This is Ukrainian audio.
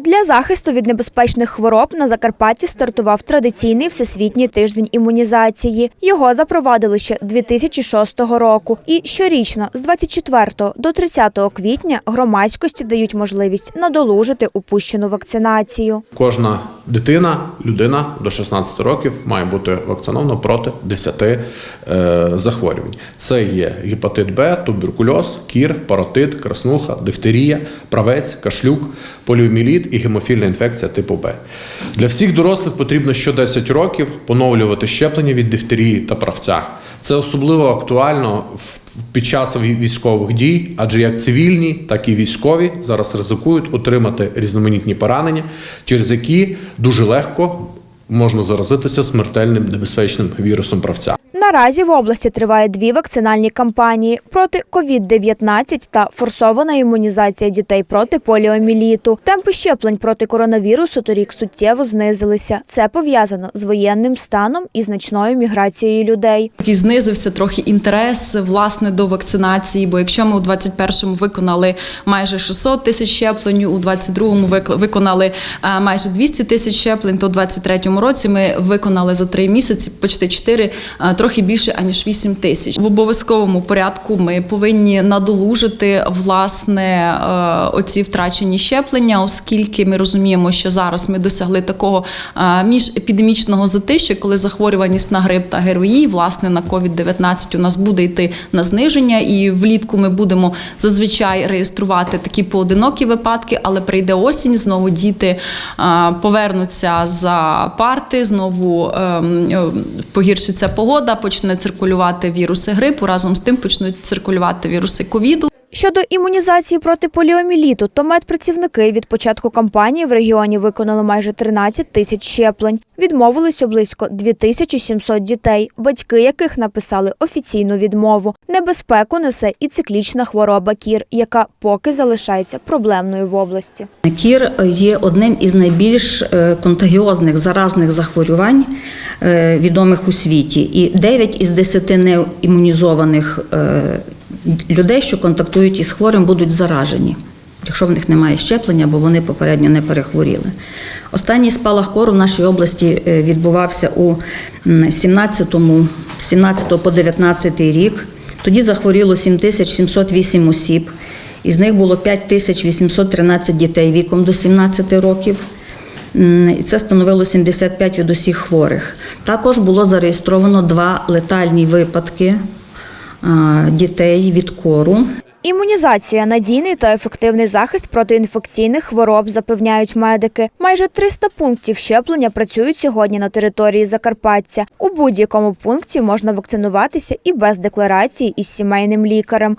Для захисту від небезпечних хвороб на Закарпатті стартував традиційний всесвітній тиждень імунізації. Його запровадили ще 2006 року. І щорічно з 24 до 30 квітня громадськості дають можливість надолужити упущену вакцинацію. Кожна дитина, людина до 16 років має бути вакцинована проти 10 е, захворювань. Це є гепатит Б, туберкульоз, кір, паротит, краснуха, дифтерія, правець, кашлюк, поліоміліт і гемофільна інфекція типу Б. Для всіх дорослих потрібно що 10 років поновлювати щеплення від дифтерії та правця. Це особливо актуально під час військових дій, адже як цивільні, так і військові зараз ризикують отримати різноманітні поранення, через які дуже легко можна заразитися смертельним небезпечним вірусом правця. Наразі в області триває дві вакцинальні кампанії проти COVID-19 та форсована імунізація дітей проти поліоміліту. Темпи щеплень проти коронавірусу торік суттєво знизилися. Це пов'язано з воєнним станом і значною міграцією людей. Такий знизився трохи інтерес власне до вакцинації. Бо якщо ми у 21-му виконали майже 600 тисяч щеплень, у 22-му вик- виконали е, майже 200 тисяч щеплень, то у 23-му році ми виконали за три місяці почти 4, е, трохи більше аніж 8 тисяч. В обов'язковому порядку ми повинні надолужити власне е, оці втрачені щеплення, оскільки ми розуміємо, що зараз ми досягли такого е, міжепідемічного затища, коли захворюваність на грип та ГРВІ, власне, на COVID-19 у нас буде йти на зниження, і влітку ми будемо зазвичай реєструвати такі поодинокі випадки, але прийде осінь, знову діти повернуться за парти, знову ем, е, погіршиться погода, почне циркулювати віруси грипу. Разом з тим почнуть циркулювати віруси ковіду. Щодо імунізації проти поліоміліту, то медпрацівники від початку кампанії в регіоні виконали майже 13 тисяч щеплень. Відмовилися близько 2700 дітей, батьки яких написали офіційну відмову. Небезпеку несе і циклічна хвороба кір, яка поки залишається проблемною в області. Кір є одним із найбільш е, контагіозних заразних захворювань, е, відомих у світі. І 9 із 10 неімунізованих е, людей, що контактують із хворим, будуть заражені. Якщо в них немає щеплення, бо вони попередньо не перехворіли. Останній спалах кору в нашій області е, відбувався у 17-му, 17 по 19 рік. Тоді захворіло 7708 осіб. Із них було 5813 дітей віком до 17 років. І це становило 75 від усіх хворих. Також було зареєстровано два летальні випадки дітей від кору. Імунізація надійний та ефективний захист проти інфекційних хвороб, запевняють медики. Майже 300 пунктів щеплення працюють сьогодні на території Закарпаття. У будь-якому пункті можна вакцинуватися і без декларації із сімейним лікарем.